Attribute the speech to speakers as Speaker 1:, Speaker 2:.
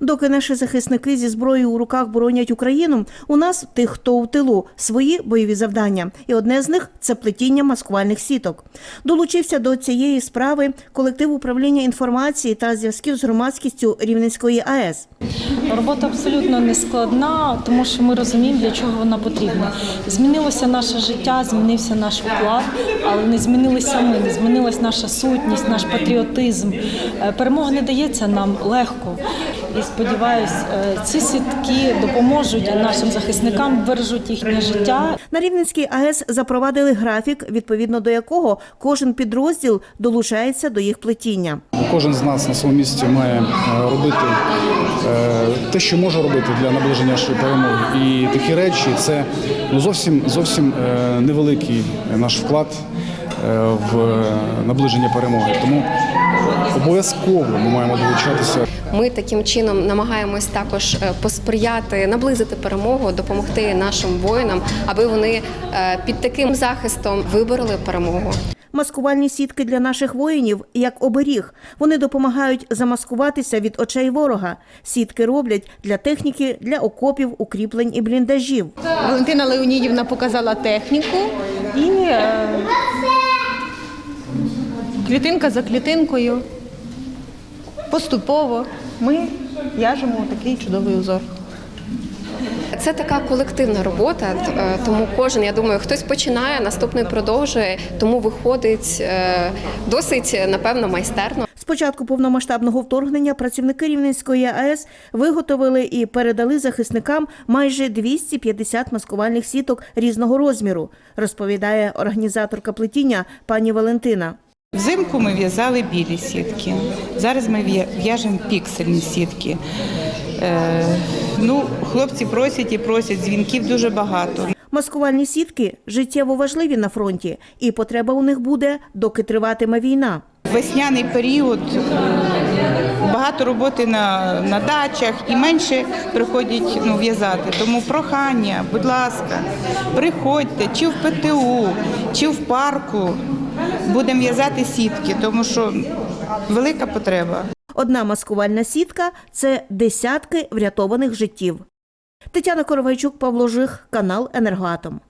Speaker 1: Доки наші захисники зі зброєю у руках боронять Україну, у нас тих, хто у тилу, свої бойові завдання, і одне з них це плетіння маскувальних сіток. Долучився до цієї справи колектив управління інформації та зв'язків з громадськістю Рівненської АЕС.
Speaker 2: Робота абсолютно не складна, тому що ми розуміємо, для чого вона потрібна. Змінилося наше життя, змінився наш вклад, але не змінилися ми, не змінилась наша сутність, наш патріотизм. Е, Перемога не дається нам легко. І сподіваюсь, е, ці сітки допоможуть нашим захисникам, бережуть їхнє життя
Speaker 1: На Рівненській АЕС запровадили графік, відповідно до якого кожен підрозділ долучається до їх плетіння.
Speaker 3: Кожен з нас на своєму місці має е, робити е, те, що може робити для наближення нашої перемоги. І такі речі це ну, зовсім зовсім невеликий наш вклад в наближення перемоги. Тому обов'язково ми маємо долучатися.
Speaker 4: Ми таким чином намагаємось також е, посприяти, наблизити перемогу, допомогти нашим воїнам, аби вони е, під таким захистом вибороли перемогу.
Speaker 1: Маскувальні сітки для наших воїнів як оберіг. Вони допомагають замаскуватися від очей ворога. Сітки роблять для техніки, для окопів, укріплень і бліндажів.
Speaker 5: Валентина Леонідівна показала техніку і е, клітинка за клітинкою поступово ми в'яжемо такий чудовий узор.
Speaker 4: Це така колективна робота, е, тому кожен, я думаю, хтось починає, наступний продовжує, тому виходить е, досить, напевно, майстерно.
Speaker 1: З початку повномасштабного вторгнення працівники Рівненської АЕС виготовили і передали захисникам майже 250 маскувальних сіток різного розміру, розповідає організаторка плетіння пані Валентина.
Speaker 6: Взимку ми в'язали білі сітки. Зараз ми в'яжемо піксельні сітки. Е, ну, хлопці просять і просять, дзвінків дуже багато.
Speaker 1: Маскувальні сітки життєво важливі на фронті, і потреба у них буде, доки триватиме війна.
Speaker 6: Весняний період, багато роботи на, на дачах і менше приходять ну, в'язати. Тому прохання, будь ласка, приходьте чи в ПТУ, чи в парку. Будемо в'язати сітки, тому що велика потреба.
Speaker 1: Одна маскувальна сітка це десятки врятованих життів. Тетяна Коровайчук, Павло Жих, канал Енергоатом.